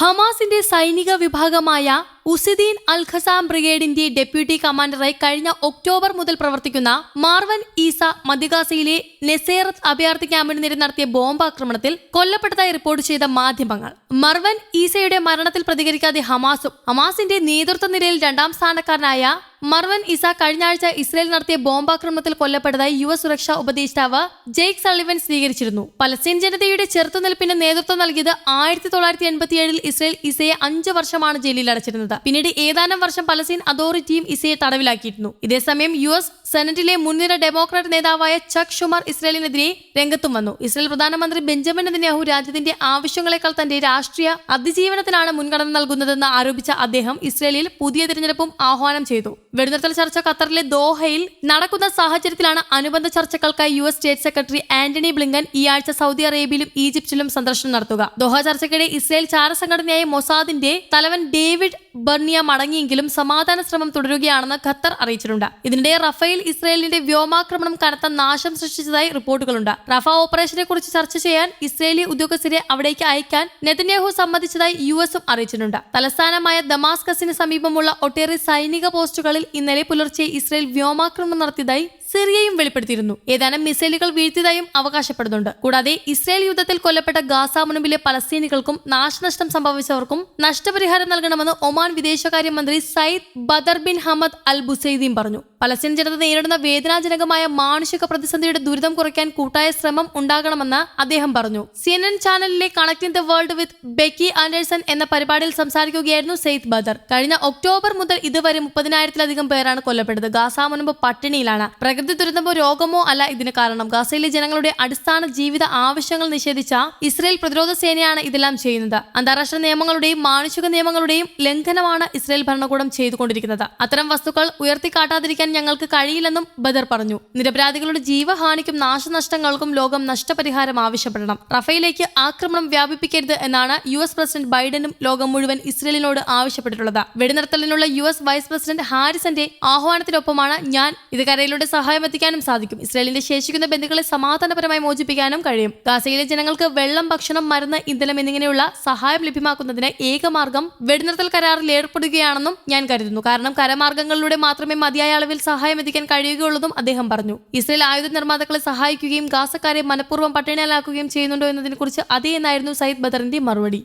ഹമാസിന്റെ സൈനിക വിഭാഗമായ ഉസിദീൻ അൽ ഖസാം ബ്രിഗേഡിന്റെ ഡെപ്യൂട്ടി കമാൻഡറായി കഴിഞ്ഞ ഒക്ടോബർ മുതൽ പ്രവർത്തിക്കുന്ന മാർവൻ ഈസ മദികാസയിലെ നെസേറത്ത് അഭയാർത്ഥി ക്യാമ്പിന് നേരെ നടത്തിയ ബോംബാക്രമണത്തിൽ കൊല്ലപ്പെട്ടതായി റിപ്പോർട്ട് ചെയ്ത മാധ്യമങ്ങൾ. മർവൻ ഈസയുടെ മരണത്തിൽ പ്രതികരിക്കാതെ ഹമാസും ഹമാസിന്റെ നേതൃത്വ നിരയിൽ രണ്ടാം സ്ഥാനക്കാരനായ മർവൻ ഇസ കഴിഞ്ഞ ആഴ്ച ഇസ്രയേൽ നടത്തിയ ബോംബാക്രമണത്തിൽ കൊല്ലപ്പെട്ടതായി യുവ സുരക്ഷാ ഉപദേഷ്ടാവ് ജെയ്ക് സള്ളിവൻ സ്വീകരിച്ചിരുന്നു. പലസ്തീൻ ജനതയുടെ ചെറുത്തുനിൽപ്പിന് നേതൃത്വം നൽകിയത് ആയിരത്തി തൊള്ളായിരത്തി എൺപത്തിയേഴിൽ ഇസ്രയേൽ ഇസയെ അഞ്ച് വർഷമാണ് ജയിലിൽ അടച്ചിരുന്നത്. പിന്നീട് ഏതാനും വർഷം പലസ്തീൻ അതോറിറ്റിയും ഇസയെ തടവിലാക്കിയിരുന്നു. ഇതേസമയം യു എസ് സെനറ്റിലെ മുൻനിര ഡെമോക്രാറ്റ് നേതാവായ ചക് ഷുമാർ ഇസ്രയേലിനെതിരെ രംഗത്തും വന്നു. ഇസ്രയേൽ പ്രധാനമന്ത്രി ബെഞ്ചമിൻ നെതന്യാഹു രാജ്യത്തിന്റെ ആവശ്യങ്ങളെക്കാൾ തന്റെ രാഷ്ട്രീയ അതിജീവനത്തിനാണ് മുൻഗണന നൽകുന്നതെന്ന് ആരോപിച്ച അദ്ദേഹം ഇസ്രയേലിൽ പുതിയ തിരഞ്ഞെടുപ്പും ആഹ്വാനം ചെയ്തു. വെടിനിർത്തൽ ചർച്ച ഖത്തറിലെ ദോഹയിൽ നടക്കുന്ന സാഹചര്യത്തിലാണ് അനുബന്ധ ചർച്ചകൾക്കായി U S state secretary Antony Blinken ഈ ആഴ്ച സൗദി അറേബ്യയിലും ഈജിപ്തിലും സന്ദർശനം നടത്തുക. ദോഹ ചർച്ചയ്ക്കിടെ ഇസ്രയേൽ ചാരസംഘടനയായ മൊസാദിന്റെ തലവൻ ഡേവിഡ് ബർണിയ മടങ്ങിയെങ്കിലും സമാധാന ശ്രമം തുടരുകയാണെന്ന് ഖത്തർ അറിയിച്ചിട്ടുണ്ട്. ഇതിനിടെ റഫേൽ ഇസ്രയേലിന്റെ വ്യോമാക്രമണം കനത്ത നാശം സൃഷ്ടിച്ചതായി റിപ്പോർട്ടുകളുണ്ട്. റഫ ഓപ്പറേഷനെ കുറിച്ച് ചർച്ച ചെയ്യാൻ ഇസ്രയേലി ഉദ്യോഗസ്ഥരെ അവിടേക്ക് അയക്കാൻ നെതന്യാഹു സമ്മതിച്ചതായി യു എസും അറിയിച്ചിട്ടുണ്ട്. തലസ്ഥാനമായ ദമാസ്കസിന് സമീപമുള്ള ഒട്ടേറെ സൈനിക പോസ്റ്റുകളിൽ ഇന്നലെ പുലർച്ചെ ഇസ്രയേൽ വ്യോമാക്രമണം നടത്തിയതായി സിറിയയും വെളിപ്പെടുത്തിയിരുന്നു. ഏതാനും മിസൈലുകൾ വീഴ്ത്തിയതായും അവകാശപ്പെടുന്നുണ്ട്. കൂടാതെ ഇസ്രായേൽ യുദ്ധത്തിൽ കൊല്ലപ്പെട്ട ഗാസ മുനമ്പിലെ പലസ്തീനികൾക്കും നാശനഷ്ടം സംഭവിച്ചവർക്കും നഷ്ടപരിഹാരം നൽകണമെന്ന് ഒമാൻ വിദേശകാര്യമന്ത്രി Sayyid Badr bin Hamad Al Busaidi പറഞ്ഞു. പലസ്തീൻ ജനത നേരിടുന്ന വേദനാജനകമായ മാനുഷിക പ്രതിസന്ധിയുടെ ദുരിതം കുറയ്ക്കാൻ കൂട്ടായ ശ്രമം ഉണ്ടാകണമെന്ന് അദ്ദേഹം പറഞ്ഞു. സി എൻ എൻ ചാനലിലെ connecting the world with Becky Anderson എന്ന പരിപാടിയിൽ സംസാരിക്കുകയായിരുന്നു സെയ്ദ് ബദർ. കഴിഞ്ഞ ഒക്ടോബർ മുതൽ ഇതുവരെ മുപ്പതിനായിരത്തിലധികം പേരാണ് കൊല്ലപ്പെട്ടത്. ഗാസ മുൻപ് പട്ടിണിയിലാണ്. പ്രകൃതി ദുരന്തമോ രോഗമോ അല്ല ഇതിന് കാരണം. ഗാസയിലെ ജനങ്ങളുടെ അടിസ്ഥാന ജീവിത ആവശ്യങ്ങൾ നിഷേധിച്ച ഇസ്രയേൽ പ്രതിരോധ സേനയാണ് ഇതെല്ലാം ചെയ്യുന്നത്. അന്താരാഷ്ട്ര നിയമങ്ങളുടെയും മാനുഷിക നിയമങ്ങളുടെയും ലംഘനമാണ് ഇസ്രയേൽ ഭരണകൂടം ചെയ്തുകൊണ്ടിരിക്കുന്നത്. അത്തരം വസ്തുക്കൾ ഉയർത്തിക്കാട്ടാതിരിക്കാൻ ഞങ്ങൾക്ക് കഴിയില്ലെന്നും ബദർ പറഞ്ഞു. നിരപരാധികളുടെ ജീവഹാനിക്കും നാശനഷ്ടങ്ങൾക്കും ലോകം നഷ്ടപരിഹാരം ആവശ്യപ്പെടണം. റഫയിലേക്ക് ആക്രമണം വ്യാപിപ്പിക്കരുത് എന്നാണ് യു എസ് പ്രസിഡന്റ് ബൈഡനും ലോകം മുഴുവൻ ഇസ്രയേലിനോട് ആവശ്യപ്പെട്ടിട്ടുള്ളത്. വെടിനിർത്തലിനുള്ള യു എസ് വൈസ് പ്രസിഡന്റ് ഹാരിസന്റെ ആഹ്വാനത്തിനൊപ്പമാണ് ഞാൻ ഇത് കരയിലൂടെ സഹായം എത്തിക്കാനും സാധിക്കും. ഇസ്രയേലിന്റെ ശേഷിക്കുന്ന ബന്ധുക്കളെ സമാധാനപരമായി മോചിപ്പിക്കാനും കഴിയും. ഗാസയിലെ ജനങ്ങൾക്ക് വെള്ളം ഭക്ഷണം മരുന്ന് ഇന്ധനം എന്നിങ്ങനെയുള്ള സഹായം ലഭ്യമാക്കുന്നതിന് ഏകമാർഗം വെടിനിർത്തൽ കരാറിൽ ഏർപ്പെടുകയാണെന്നും ഞാൻ കരുതുന്നു. കാരണം കരമാർഗങ്ങളിലൂടെ മാത്രമേ മതിയായ അളവിൽ സഹായം എത്തിക്കാൻ കഴിയുകയുള്ളതും അദ്ദേഹം പറഞ്ഞു. ഇസ്രയേൽ ആയുധ നിർമ്മാതാക്കളെ സഹായിക്കുകയും ഗാസക്കാരെ മനഃപൂർവം പട്ടിണിയാലാക്കുകയും ചെയ്യുന്നുണ്ടോ എന്നതിനെക്കുറിച്ച് അതേ എന്നായിരുന്നു സയ്യിദ് ബദറിന്റെ മറുപടി.